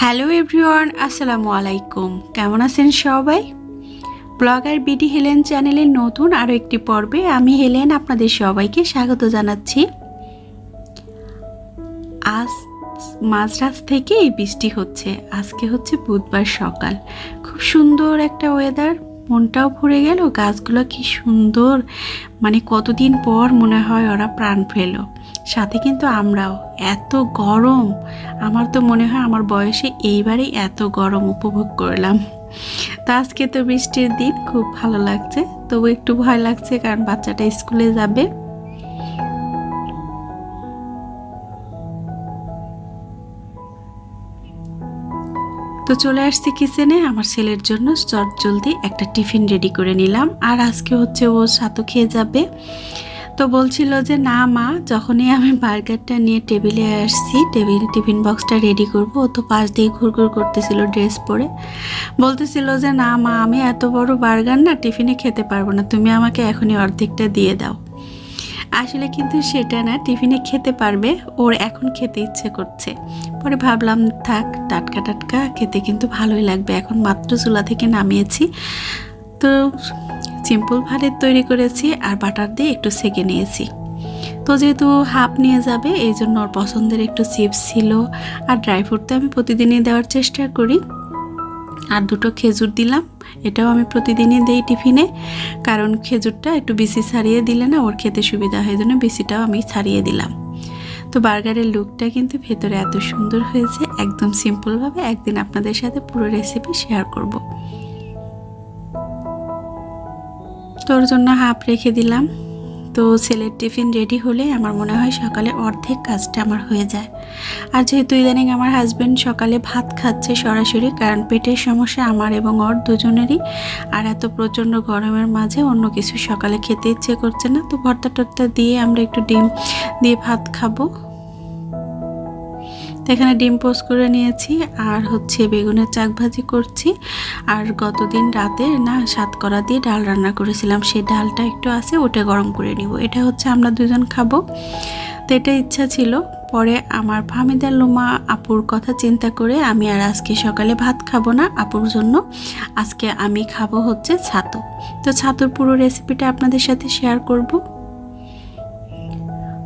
Hello everyone, আসসালামু আলাইকুম। কেমন আছেন সবাই? ব্লগার বিডি হেলেন চ্যানেলের নতুন আরও একটি পর্বে আমি হেলেন আপনাদের সবাইকে স্বাগত জানাচ্ছি। আজ মাঝরাত থেকে এই বৃষ্টি হচ্ছে। আজকে হচ্ছে বুধবার সকাল। খুব সুন্দর একটা ওয়েদার মনটাও ভরে গেল, গাছগুলো কি সুন্দর। মানে কতদিন পর মনে হয় ওরা প্রাণ ফেল সাথে কিন্তু আমরাও, এত গরম। আমার তো মনে হয় আমার বয়সে এইবারই এত গরম উপভোগ করলাম। তো আজকে তো বৃষ্টির দিন, খুব ভালো লাগছে। তবু একটু ভয় লাগছে কারণ বাচ্চাটা স্কুলে যাবে। তো চলে আসছি কিচেনে। আমার ছেলের জন্য চট জলদি একটা টিফিন রেডি করে নিলাম। আর আজকে হচ্ছে ও সাথে খেয়ে যাবে। তো বলছিল যে, না মা, যখনই আমি বার্গারটা নিয়ে টেবিলে আসছি, টেবিল, টিফিন বক্সটা রেডি করব। ও তো পাশ দিয়ে ঘুরঘুর করতেছিল ড্রেস পরে। বলতেছিল যে, না মা, আমি এত বড় বার্গার না, টিফিনে খেতে পারব না। তুমি আমাকে এখনই অর্ধেকটা দিয়ে দাও। আসলে কিন্তু সেটা না টিফিনে খেতে পারবে, ওর এখন খেতে ইচ্ছে করছে। পরে ভাবলাম, থাক, টাটকা টাটকা, খেতে কিন্তু ভালোই লাগবে। এখন মাত্র চুলা থেকে নামিয়েছি। তো সিম্পল ভাতের তৈরি করেছি আর বাটার দিয়ে একটু সেকে নিয়েছি। তো যেহেতু হাফ নিয়ে যাবে, এই জন্য ওর পছন্দের একটু চিপস ছিল। আর ড্রাই ফ্রুট তো আমি প্রতিদিনই দেওয়ার চেষ্টা করি। আর দুটো খেজুর দিলাম। এটাও আমি প্রতিদিনই দিই টিফিনে, কারণ খেজুরটা একটু বেশি ছাড়িয়ে দিলে না ওর খেতে সুবিধা হয় জন্য বেশিটাও আমি ছাড়িয়ে দিলাম। তো বার্গারের লুকটা কিন্তু ভেতরে এত সুন্দর হয়েছে, একদম সিম্পলভাবে একদিন আপনাদের সাথে পুরো রেসিপি শেয়ার করব। তোর জন্য হাফ রেখে দিলাম। তো ছেলের টিফিন রেডি হলে আমার মনে হয় সকালে অর্ধেক কাজটা আমার হয়ে যায়। আর যেহেতু ইদানিং আমার হাজব্যান্ড সকালে ভাত খাচ্ছে সরাসরি, কারণ পেটের সমস্যা আমার এবং ওর দুজনেরই, আর এত প্রচণ্ড গরমের মাঝে অন্য কিছু সকালে খেতে ইচ্ছে করছে না, তো ভর্তা টর্তা দিয়ে আমরা একটু ডিম দিয়ে ভাত খাব। তো এখানে ডিম পোস্ট করে নিয়েছি, আর হচ্ছে বেগুনের চাক ভাজি করছি। আর গতদিন রাতে না সাত করা দিয়ে ডাল রান্না করেছিলাম, সেই ডালটা একটু আছে, ওটা গরম করে নিব। এটা হচ্ছে আমরা দুজন খাব। তো এটা ইচ্ছা ছিল, পরে আমার ফামিদা লুমা আপুর কথা চিন্তা করে আমি আর আজকে সকালে ভাত খাব না আপুর জন্য, আজকে আমি খাব হচ্ছে ছাতু। তো ছাতুর পুরো রেসিপিটা আপনাদের সাথে শেয়ার করব।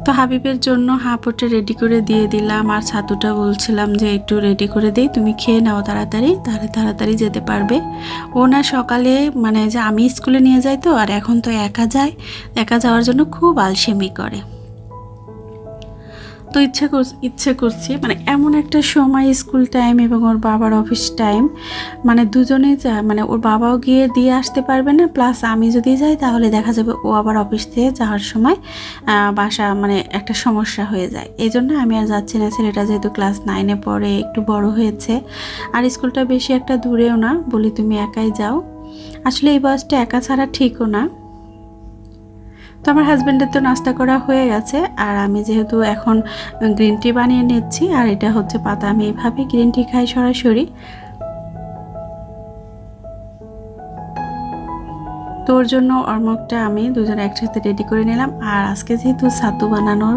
তো হাবিবের জন্য হাঁপটা রেডি করে দিয়ে দিলাম। আর ছাতুটা বলছিলাম যে একটু রেডি করে দিই, তুমি খেয়ে নাও তাড়াতাড়ি, তাহলে তাড়াতাড়ি যেতে পারবে। ও না সকালে মানে যে আমি স্কুলে নিয়ে যাই তো, আর এখন তো একা যায় একা যাওয়ার জন্য খুব আলসেমি করে। তো ইচ্ছে ইচ্ছে করছি মানে এমন একটা সময়, স্কুল টাইম এবং ওর বাবার অফিস টাইম মানে দুজনে যা মানে ওর বাবাও গিয়ে দিয়ে আসতে পারবে না প্লাস আমি যদি যাই, তাহলে দেখা যাবে ও আবার অফিস থেকে যাওয়ার সময় বাসা মানে একটা সমস্যা হয়ে যায়। এই জন্য আমি আর যাচ্ছি না, ছেলেটা যেহেতু ক্লাস নাইনে পড়ে, একটু বড় হয়েছে। আর স্কুলটা বেশি একটা দূরেও না, বলি তুমি একাই যাও। আসলে এই বয়সটা একা ছাড়া ঠিকও না। তো আমার হাজব্যান্ডের তো নাস্তা করা হয়ে গেছে, আর আমি যেহেতু এখন গ্রিন টি বানিয়ে নিচ্ছি, আর এটা হচ্ছে পাতা। আমি এইভাবে গ্রিন টি খাই সরাসরি। তোর জন্য অর্মকটা আমি দুজন একসাথে রেডি করে নিলাম। আর আজকে যেহেতু ছাতু বানানোর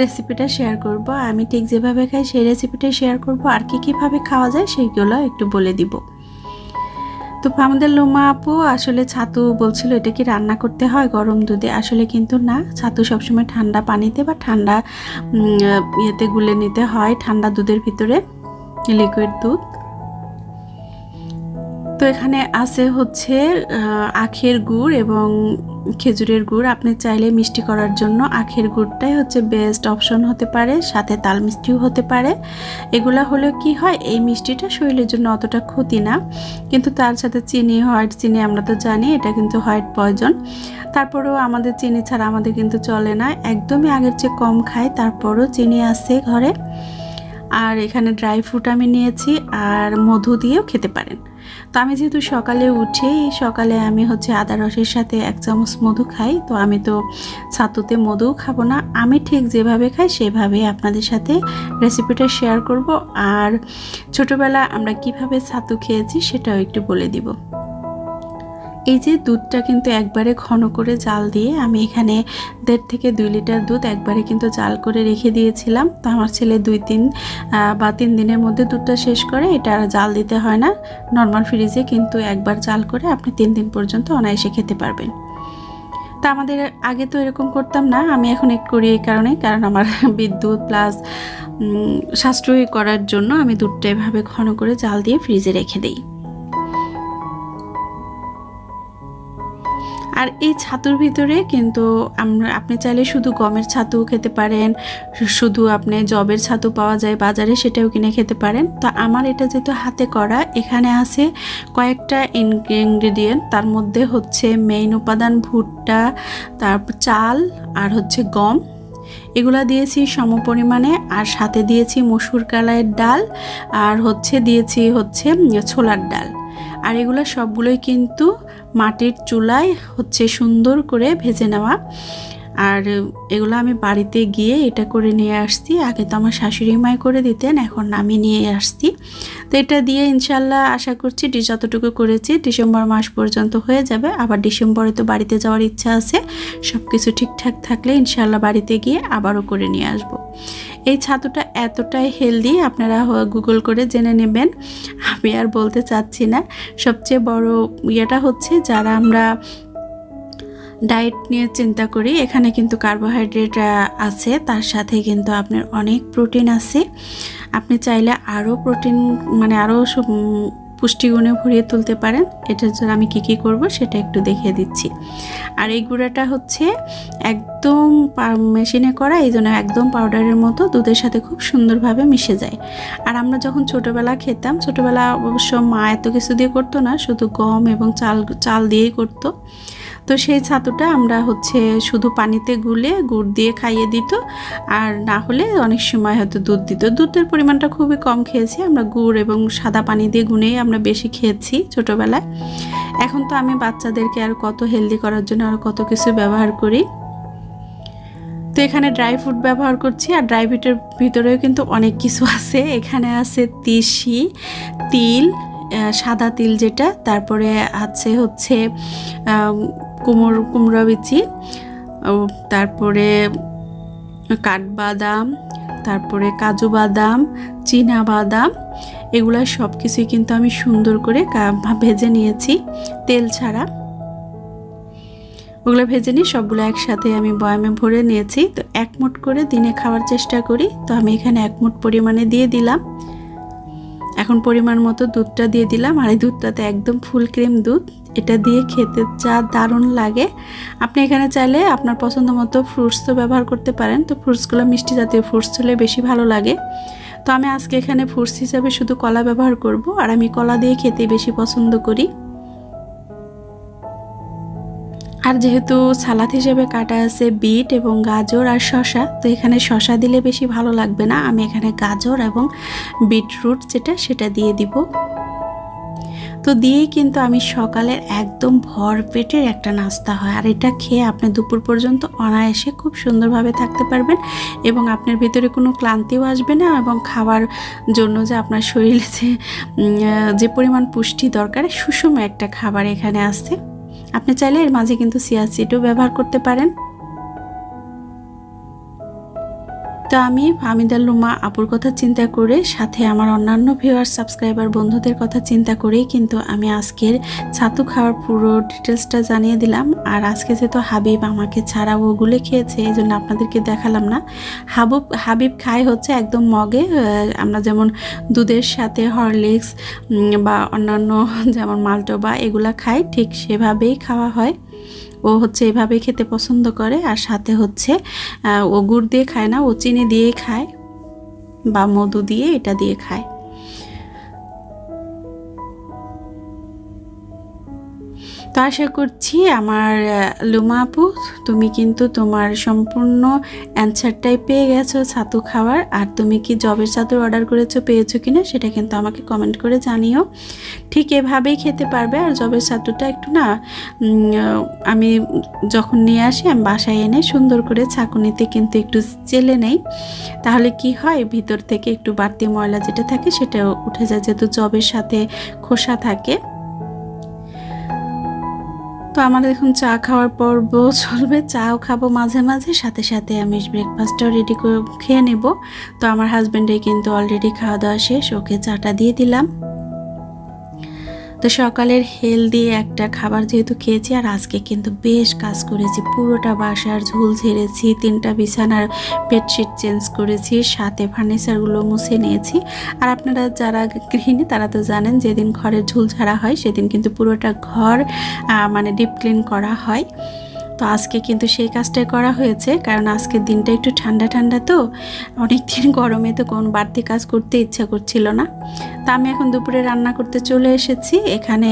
রেসিপিটা শেয়ার করব, আমি ঠিক যেভাবে খাই সেই রেসিপিটা শেয়ার করব, আর কি কীভাবে খাওয়া যায় সেইগুলো একটু বলে দিব। তো আমাদের লোমা আপু, আসলে ছাতু বলছিল এটা কি রান্না করতে হয় গরম দুধে? আসলে কিন্তু না, ছাতু সবসময় ঠান্ডা পানিতে বা ঠান্ডা ইয়েতে গুলে নিতে হয় ঠান্ডা দুধের ভিতরে লিকুইড দুধ। তো এখানে আছে হচ্ছে আখের গুড় এবং খেজুরের গুড়। আপনি চাইলে মিষ্টি করার জন্য আখের গুড়টাই হচ্ছে বেস্ট অপশন হতে পারে, সাথে তাল মিষ্টিও হতে পারে। এগুলা হলেও কি হয়, এই মিষ্টিটা শরীরের জন্য অতটা ক্ষতি না। কিন্তু তার সাথে চিনি হোয়াইট চিনি আমরা তো জানি, এটা কিন্তু হোয়াইট পয়জন তারপরেও আমাদের চিনি ছাড়া আমাদের কিন্তু চলে না। একদমই আগের চেয়ে কম খাই, তারপরও চিনি আছে ঘরে। আর এখানে ড্রাই ফ্রুট আমি নিয়েছি, আর মধু দিয়েও খেতে পারেন। তো আমি যেহেতু সকালে উঠে, সকালে আমি হচ্ছে আদা রসের সাথে এক চামচ মধু খাই। তো আমি তো ছাতুতে মধু খাব না, আমি ঠিক যেভাবে খাই সেভাবে আপনাদের সাথে রেসিপিটা শেয়ার করব। আর ছোটোবেলা আমরা কীভাবে ছাতু খেয়েছি সেটাও একটু বলে দিব। এই যে দুধটা কিন্তু একবারে ঘন করে জাল দিয়ে আমি এখানে দেড় থেকে দুই লিটার দুধ একবারে কিন্তু জাল করে রেখে দিয়েছিলাম। তো আমার ছেলে দুই তিন বা তিন দিনের মধ্যে দুধটা শেষ করে, এটা আর জাল দিতে হয় না। নর্মাল ফ্রিজে কিন্তু একবার জাল করে আপনি তিন দিন পর্যন্ত অনায়াসে খেতে পারবেন। তা আমাদের আগে তো এরকম করতাম না, আমি এখন এক করি এই কারণে, কারণ আমার বিদ্যুৎ প্লাস সাশ্রয়ী করার জন্য আমি দুধটা এভাবে ঘন করে জাল দিয়ে ফ্রিজে রেখে দিই। আর এই ছাতুর ভিতরে কিন্তু আমরা আপনি চাইলে শুধু গমের ছাতু খেতে পারেন, শুধু আপনি জবের ছাতু পাওয়া যায় বাজারে সেটাও কিনে খেতে পারেন। তো আমার এটা যেহেতু হাতে করা, এখানে আছে কয়েকটা ইনগ্রেডিয়েন্ট, তার মধ্যে হচ্ছে মেইন উপাদান ভুট্টা, তারপর চাল, আর হচ্ছে গম। এগুলা দিয়েছি সম পরিমাণে আর সাথে দিয়েছি মসুর কালাইয়ের ডাল, আর হচ্ছে দিয়েছি হচ্ছে ছোলার ডাল। আর এগুলো সবগুলোই কিন্তু মাটির চুলায় হচ্ছে সুন্দর করে ভেজে নেওয়া। আর এগুলো আমি বাড়িতে গিয়ে এটা করে নিয়ে আসছি। আগে তো আমার শাশুড়ি মায় করে দিতেন, এখন আমি নিয়ে আসছি। তো এটা দিয়ে ইনশাল্লাহ আশা করছি যতটুকু করেছি ডিসেম্বর মাস পর্যন্ত হয়ে যাবে। আবার ডিসেম্বরে তো বাড়িতে যাওয়ার ইচ্ছা আছে। সব কিছু ঠিকঠাক থাকলে ইনশাল্লাহ বাড়িতে গিয়ে আবারও করে নিয়ে আসব। এই ছাতুটা এতটাই হেলদি আপনারা গুগল করে জেনে নেবেন। আমি আর বলতে চাচ্ছি না। সবচেয়ে বড় ইয়েটা হচ্ছে যারা আমরা ডায়েট নিয়ে চিন্তা করি। এখানে কিন্তু কার্বোহাইড্রেট আছে। তার সাথে কিন্তু আপনার অনেক প্রোটিন আছে। আপনি চাইলে আরও প্রোটিন মানে আরও পুষ্টিগুণে ভরিয়ে তুলতে পারেন। এটার জন্য আমি কি কি করব সেটা একটু দেখিয়ে দিচ্ছি। আর এই গুঁড়াটা হচ্ছে একদম মেশিনে করা, এই জন্য একদম পাউডারের মতো, দুধের সাথে খুব সুন্দরভাবে মিশে যায়। আর আমরা যখন ছোটোবেলা খেতাম, ছোটোবেলা অবশ্য মা এত কিছু দিয়ে করতো না, শুধু গম এবং চাল চাল দিয়েই করতো। তো সেই ছাতুটা আমরা হচ্ছে শুধু পানিতে গুলে গুড় দিয়ে খাইয়ে দিত, আর না হলে অনেক সময় হয়তো দুধ দিত। দুধের পরিমাণটা খুবই কম খেয়েছি, আমরা গুড় এবং সাদা পানি দিয়ে গুনেই আমরা বেশি খেয়েছি ছোটোবেলায়। এখন তো আমি বাচ্চাদেরকে আর কত হেলদি করার জন্য আর কত কিছু ব্যবহার করি। তো এখানে ড্রাই ফ্রুট ব্যবহার করছি, আর ড্রাই ফ্রুটের ভিতরেও কিন্তু অনেক কিছু আছে। এখানে আছে তিসি, তিল সাদা তিল যেটা, তারপরে আছে হচ্ছে আম, কুমড় বিচি তারপরে কাঠবাদাম তারপরে কাজু বাদাম চীনা বাদাম এগুলো সব কিছুই কিন্তু আমি সুন্দর করে ভেজে নিয়েছি তেল ছাড়া। ওগুলো ভেজে নিই সবগুলো একসাথে আমি বয়ামে ভরে নিয়েছি। তো এক মুঠ করে দিনে খাওয়ার চেষ্টা করি। তো আমি এখানে এক মুঠ পরিমাণে দিয়ে দিলাম। এখন পরিমাণ মতো দুধটা দিয়ে দিলাম। আর এই দুধটাতে একদম ফুল ক্রিম দুধ। এটা দিয়ে খেতে যা দারুণ লাগে। আপনি এখানে চাইলে আপনার পছন্দ মতো ফ্রুটস তো ব্যবহার করতে পারেন। তো ফ্রুটসগুলো মিষ্টি জাতীয় ফ্রুটস হলে বেশি ভালো লাগে। তো আমি আজকে এখানে ফ্রুটস হিসাবে শুধু কলা ব্যবহার করব আর আমি কলা দিয়ে খেতে বেশি পছন্দ করি। আর যেহেতু সালাদ হিসেবে কাটা আছে বিট এবং গাজর আর শশা তো এখানে শশা দিলে বেশি ভালো লাগবে না। আমি এখানে গাজর এবং বিটরুট যেটা, সেটা দিয়ে দিব। তো দিয়েই কিন্তু আমি সকালের একদম ভর পেটের একটা নাস্তা হয়। আর এটা খেয়ে আপনি দুপুর পর্যন্ত অনায়াসে খুব সুন্দরভাবে থাকতে পারবেন এবং আপনার ভিতরে কোনো ক্লান্তিও আসবে না এবং খাওয়ার জন্য যে আপনার শরীরে যে যে পরিমাণ পুষ্টি দরকার, সুষম একটা খাবার এখানে আসছে। আপনি চাইলে এর মাঝে কিন্তু সিয়া সিডও ব্যবহার করতে পারেন। তো আমি হামিদা লুমা আপুর কথা চিন্তা করে, সাথে আমার অন্যান্য ভিউয়ার সাবস্ক্রাইবার বন্ধুদের কথা চিন্তা করেই কিন্তু আমি আজকের ছাতু খাওয়ার পুরো ডিটেলসটা জানিয়ে দিলাম। আর আজকে যেহেতু হাবিব আমাকে ছাড়া ওগুলো খেয়েছে, এই জন্য আপনাদেরকে দেখালাম না। হাবুব, হাবিব খায় হচ্ছে একদম মগে আমরা যেমন দুধের সাথে হরলিক্স বা অন্যান্য যেমন মালটোবা, এগুলা খাই, ঠিক সেভাবেই খাওয়া হয়। ও হচ্ছে এভাবে খেতে পছন্দ করে, আর সাথে হচ্ছে ও গুড় দিয়ে খায় না, ও চিনি দিয়েই খায় বা মধু দিয়ে এটা দিয়ে খায়। তো আশা করছি আমার লুমা আপু, তুমি কিন্তু তোমার সম্পূর্ণ অ্যান্সারটাই পেয়ে গেছো ছাতু খাওয়ার। আর তুমি কি জবের ছাতুর অর্ডার করেছ, পেয়েছ কিনা, সেটা কিন্তু আমাকে কমেন্ট করে জানিও। ঠিক এভাবেই খেতে পারবে, আর জবের ছাতুটা একটু না আমি যখন নিয়ে আসি, আমি বাসায় এনে সুন্দর করে ছাঁকুনিতে কিন্তু একটু চেলে নেই। তাহলে কি হয়, ভিতর থেকে একটু বাড়তি ময়লা যেটা থাকে সেটা উঠে যায়, যেহেতু জবের সাথে খোসা থাকে। তো আমাদের এখন চা খাওয়ার পর্ব চলবে। চাও খাব মাঝে মাঝে, সাথে সাথে আমি ব্রেকফাস্টটাও রেডি করে খেয়ে নেব। তো আমার হাজব্যান্ডে কিন্তু অলরেডি খাওয়া দাওয়া শেষ, ওকে চাটা দিয়ে দিলাম। তো সকালের হেলদি একটা খাবার যেহেতু খেয়েছি আর আজকে কিন্তু বেশ কাজ করেছি। পুরোটা বাসার ঝুল ঝেড়েছি, তিনটা বিছানার বেডশিট চেঞ্জ করেছি, সাথে ফার্নিচারগুলো মুছে নিয়েছি। আর আপনারা যারা গৃহিণী, তারা তো জানেন যেদিন ঘরের ঝুল ঝাড়া হয়, সেদিন কিন্তু পুরোটা ঘর মানে ডিপ ক্লিন করা হয়। তো আজকে কিন্তু সেই কাজটাই করা হয়েছে, কারণ আজকের দিনটা একটু ঠান্ডা ঠান্ডা তো। অনেক দিন গরমে তো কোন বাড়তি কাজ করতে ইচ্ছা করছিল না। তা আমি এখন দুপুরে রান্না করতে চলে এসেছি। এখানে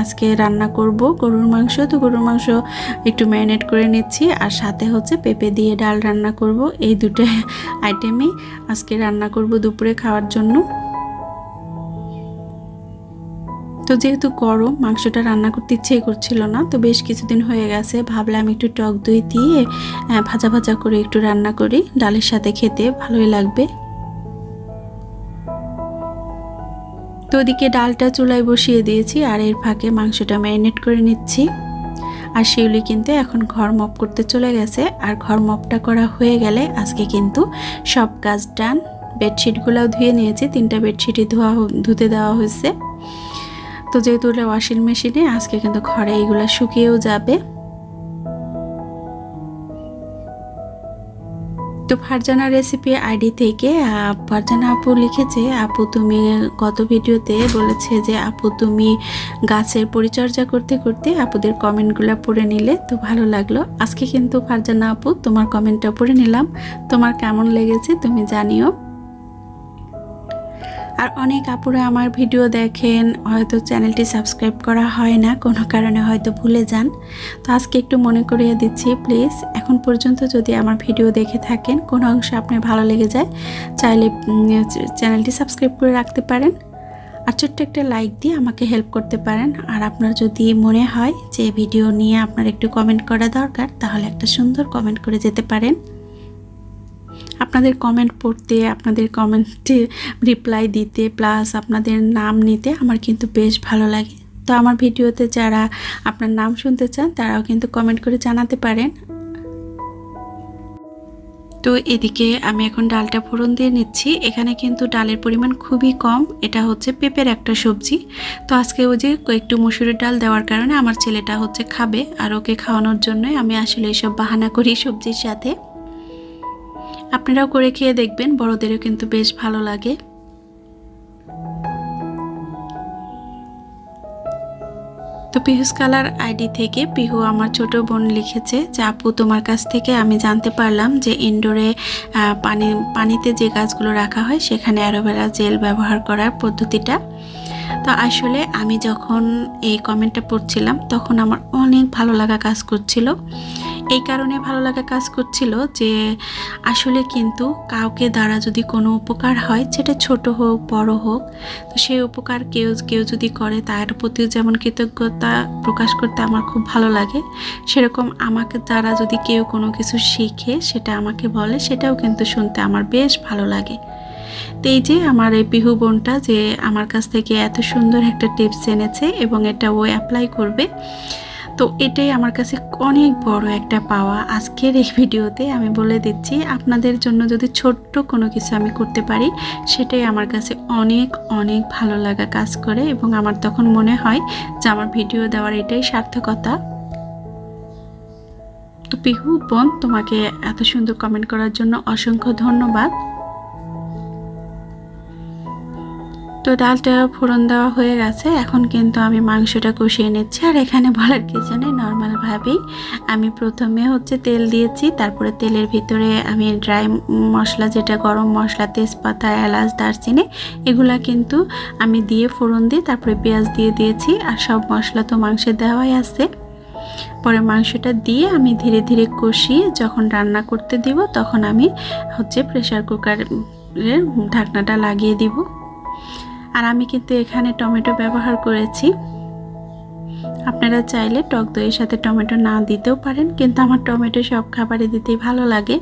আজকে রান্না করব গরুর মাংস। তো গরুর মাংস একটু ম্যারিনেট করে নিচ্ছি। আর সাথে হচ্ছে পেঁপে দিয়ে ডাল রান্না করব। এই দুটো আইটেমই আজকে রান্না করব দুপুরে খাওয়ার জন্য। তো যেহেতু গরম, মাংসটা রান্না করতে ইচ্ছেই করছিল না, তো বেশ কিছুদিন হয়ে গেছে। ভাবলাম একটু টক দই দিয়ে ভাজা ভাজা করে একটু রান্না করি। ডালের সাথে খেতে ভালোই লাগবে। তো ওদিকে ডালটা চুলায় বসিয়ে দিয়েছি আর এর ফাঁকে মাংসটা ম্যারিনেট করে নিচ্ছি। আর শিউলি কিন্তু এখন ঘর মপ করতে চলে গেছে। আর ঘর মপটা করা হয়ে গেলে আজকে কিন্তু সব কাজ ডান। বেডশিটগুলোও ধুয়ে নিয়েছি, তিনটা বেডশিটই ধোয়া ধুতে দেওয়া হয়েছে। তো যেহেতু ওটা ওয়াশিং মেশিনে আজকে কিন্তু ঘরে এইগুলো শুকিয়েও যাবে। তো ফারজানা রেসিপি আইডি থেকে ফারজানা আপু লিখেছে, আপু, তুমি গত ভিডিওতে বলেছে যে, আপু, তুমি গাছের পরিচর্যা করতে করতে আপুদের কমেন্টগুলো পড়ে নিলে তো ভালো লাগল। আজকে কিন্তু ফারজানা আপু, তোমার কমেন্টটা পড়ে নিলাম। তোমার কেমন লেগেছে তুমি জানিও। আর অনেক আপুরা আমার ভিডিও দেখেন, হয়তো চ্যানেলটি সাবস্ক্রাইব করা হয় না, কোনো কারণে হয়তো ভুলে যান। তো আজকে একটু মনে করিয়ে দিচ্ছি, প্লিজ, এখন পর্যন্ত যদি আমার ভিডিও দেখে থাকেন, কোনো অংশ আপনার ভালো লেগে যায়, চাইলে চ্যানেলটি সাবস্ক্রাইব করে রাখতে পারেন। আর ছোট্ট একটা লাইক দিয়ে আমাকে হেল্প করতে পারেন। আর আপনার যদি মনে হয় যে ভিডিও নিয়ে আপনার একটু কমেন্ট করা দরকার, তাহলে একটা সুন্দর কমেন্ট করে যেতে পারেন। আপনাদের কমেন্ট পড়তে, আপনাদের কমেন্টে রিপ্লাই দিতে প্লাস আপনাদের নাম নিতে আমার কিন্তু বেশ ভালো লাগে। তো আমার ভিডিওতে যারা আপনার নাম শুনতে চান, তারাও কিন্তু কমেন্ট করে জানাতে পারেন। তো এদিকে আমি এখন ডালটা ফোড়ন দিয়ে নিচ্ছি। এখানে কিন্তু ডালের পরিমাণ খুবই কম। এটা হচ্ছে পেঁপের একটা সবজি। তো আজকে ওই যে একটু মুসুরের ডাল দেওয়ার কারণে আমার ছেলেটা হচ্ছে খাবে, আর ওকে খাওয়ানোর জন্যই আমি আসলে এসব বাহানা করি সবজির সাথে। আপনারাও করে খেয়ে দেখবেন, বড়দেরও কিন্তু বেশ ভালো লাগে। তো পিহুস কালার আইডি থেকে পিহু আমার ছোট বোন লিখেছে যে, আপু, তোমার কাছ থেকে আমি জানতে পারলাম যে ইনডোরে পানি, পানিতে যে গাছগুলো রাখা হয়, সেখানে অ্যালোভেরা জেল ব্যবহার করার পদ্ধতিটা। তো আসলে আমি যখন এই কমেন্টটা পড়ছিলাম, তখন আমার অনেক ভালো লাগা কাজ করছিল। এই কারণে ভালো লাগা কাজ করছিল যে আসলে কিন্তু কাউকে দ্বারা যদি কোনো উপকার হয়, সেটা ছোট হোক, বড় হোক, তো সেই উপকার কেউ কেউ যদি করে তার প্রতিও যেমন কৃতজ্ঞতা প্রকাশ করতে আমার খুব ভালো লাগে। সেরকম আমাকে দ্বারা যদি কেউ কোনো কিছু শিখে, সেটা আমাকে বলে, সেটাও কিন্তু শুনতে আমার বেশ ভালো লাগে। তো এই যে আমার এই পিহু বোনটা যে আমার কাছ থেকে এত সুন্দর একটা টিপস এনেছে এবং এটা ও অ্যাপ্লাই করবে। তো এটাই আমার কাছে অনেক বড় একটা পাওয়া আজকের এই ভিডিওতে আমি বলে দিচ্ছি, আপনাদের জন্য যদি ছোট্ট কোনো কিছু আমি করতে পারি, সেটাই আমার কাছে অনেক অনেক ভালো লাগা কাজ করে এবং আমার তখন মনে হয় যে আমার ভিডিও দেওয়ার এটাই সার্থকতা। তো পিহু, বোন, তোমাকে এত সুন্দর কমেন্ট করার জন্য অসংখ্য ধন্যবাদ। তো ডালটা ফোড়ন দেওয়া হয়ে গেছে। এখন কিন্তু আমি মাংসটা কষিয়ে নিচ্ছি। আর এখানে বলার কিছু নেই নর্মালভাবেই আমি প্রথমে হচ্ছে তেল দিয়েছি, তারপরে তেলের ভিতরে আমি ড্রাই মশলা যেটা গরম মশলা, তেজপাতা, এলাচ, দারচিনি, এগুলা কিন্তু আমি দিয়ে ফোড়ন দিই তারপরে পেঁয়াজ দিয়ে দিয়েছি। আর সব মশলা তো মাংসে দেওয়াই আছে। পরে মাংসটা দিয়ে আমি ধীরে ধীরে কষিয়ে যখন রান্না করতে দিব, তখন আমি হচ্ছে প্রেসার কুকারের ঢাকনাটা লাগিয়ে দিব। আর আমি কিন্তু এখানে টমেটো ব্যবহার করেছি। আপনারা চাইলে টক দইয়ের সাথে টমেটো না দিতেও পারেন, কিন্তু আমার টমেটো সব খাবারে দিতেই ভালো লাগে।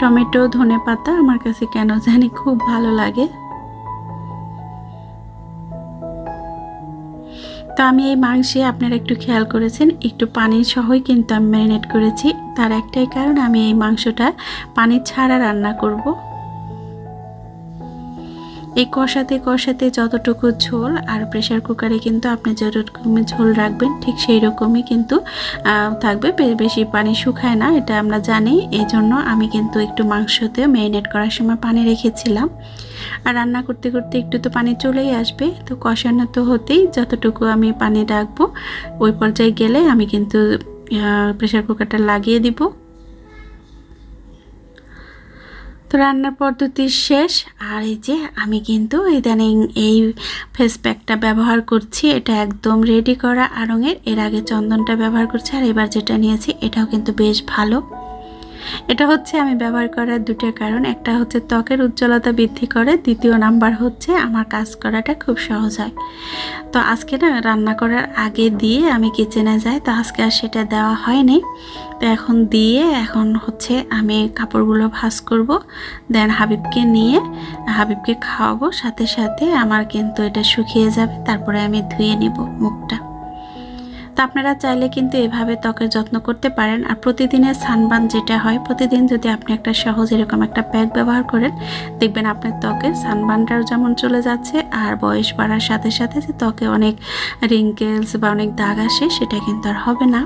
টমেটো, ধনে পাতা আমার কাছে কেন জানি খুব ভালো লাগে। তো আমি এই মাংসে আপনারা একটু খেয়াল করেছেন, একটু পানি সহই কিন্তু আমি ম্যারিনেট করেছি। তার একটাই কারণ আমি এই মাংসটা পানি ছাড়া রান্না করব। এই কষাতে কষাতে যতটুকু ঝোল আর প্রেশার কুকারে কিন্তু আপনি যেরকম ঝোল রাখবেন, ঠিক সেই রকমই কিন্তু থাকবে। বেশি পানি শুকায় না, এটা আমরা জানি। এই জন্য আমি কিন্তু একটু মাংসতে ম্যারিনেট করার সময় পানি রেখেছিলাম। আর রান্না করতে করতে একটু তো পানি চলেই আসবে। তো কষানো তো হতেই যতটুকু আমি পানি রাখব, ওই পর্যায়ে গেলে আমি কিন্তু প্রেশার কুকারটা লাগিয়ে দিব। তো রান্নার পদ্ধতি শেষ। আর এই যে আমি কিন্তু ইদানিং এই ফেস প্যাকটা ব্যবহার করছি। এটা একদম রেডি করা আড়ঙের। এর আগে চন্দনটা ব্যবহার করছি আর এবার যেটা নিয়েছি, এটাও কিন্তু বেশ ভালো। এটা হচ্ছে আমি ব্যবহার করার দুটো কারণ। একটা হচ্ছে ত্বকের উজ্জ্বলতা বৃদ্ধি করে, দ্বিতীয় নাম্বার হচ্ছে আমার কাজ করাটা খুব সহজ হয়। তো আজকে না রান্না করার আগে দিয়ে আমি কিচেনে যাই, তো আজকে আর সেটা দেওয়া হয়নি। তো এখন দিয়ে এখন হচ্ছে আমি কাপড়গুলো ভাঁজ করব, দেন হাবিবকে নিয়ে হাবিবকে খাওয়াবো, সাথে সাথে আমার কিন্তু এটা শুকিয়ে যাবে, তারপরে আমি ধুয়ে নিব মুখটা। তো আপনারা চাইলে কিন্তু এভাবে ত্বকের যত্ন করতে পারেন। আর প্রতিদিনের সানবান যেটা হয়, প্রতিদিন যদি আপনি একটা সহজ এরকম একটা প্যাক ব্যবহার করেন, দেখবেন আপনার ত্বকে সানবানটাও যেমন চলে যাচ্ছে, আর বয়স বাড়ার সাথে সাথে যে ত্বকে অনেক রিঙ্কেলস বা অনেক দাগ আসে, সেটা কিন্তু আর হবে না।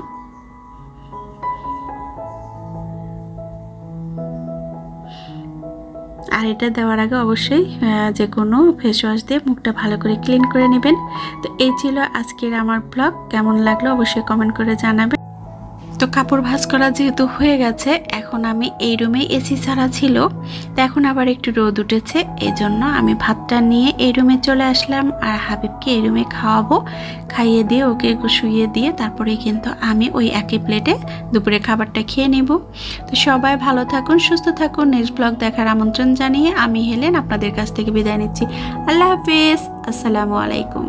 আর এটা দেওয়ার আগে অবশ্যই যে কোনো ফেস ওয়াশ দিয়ে মুখটা ভালো করে ক্লিন করে নেবেন। তো এই ছিল আজকের আমার ব্লগ কেমন লাগল অবশ্যই কমেন্ট করে জানাবেন। তো কাপড় ভাঁজ করা যেহেতু হয়ে গেছে, এখন আমি এই রুমে এসি ছাড়া ছিল। তো এখন আবার একটু রোদ উঠেছে এই জন্য আমি ভাতটা নিয়ে এই রুমে চলে আসলাম আর হাবিবকে এই রুমে খাওয়াবো। খাইয়ে দিয়ে ওকে শুইয়ে দিয়ে তারপরে কিন্তু আমি ওই একই প্লেটে দুপুরে খাবারটা খেয়ে নেব। তো সবাই ভালো থাকুন, সুস্থ থাকুন। নেক্সট ব্লগ দেখার আমন্ত্রণ জানিয়ে আমি হেলেন আপনাদের কাছ থেকে বিদায় নিচ্ছি। আল্লাহ হাফিজ, আসসালামু আলাইকুম।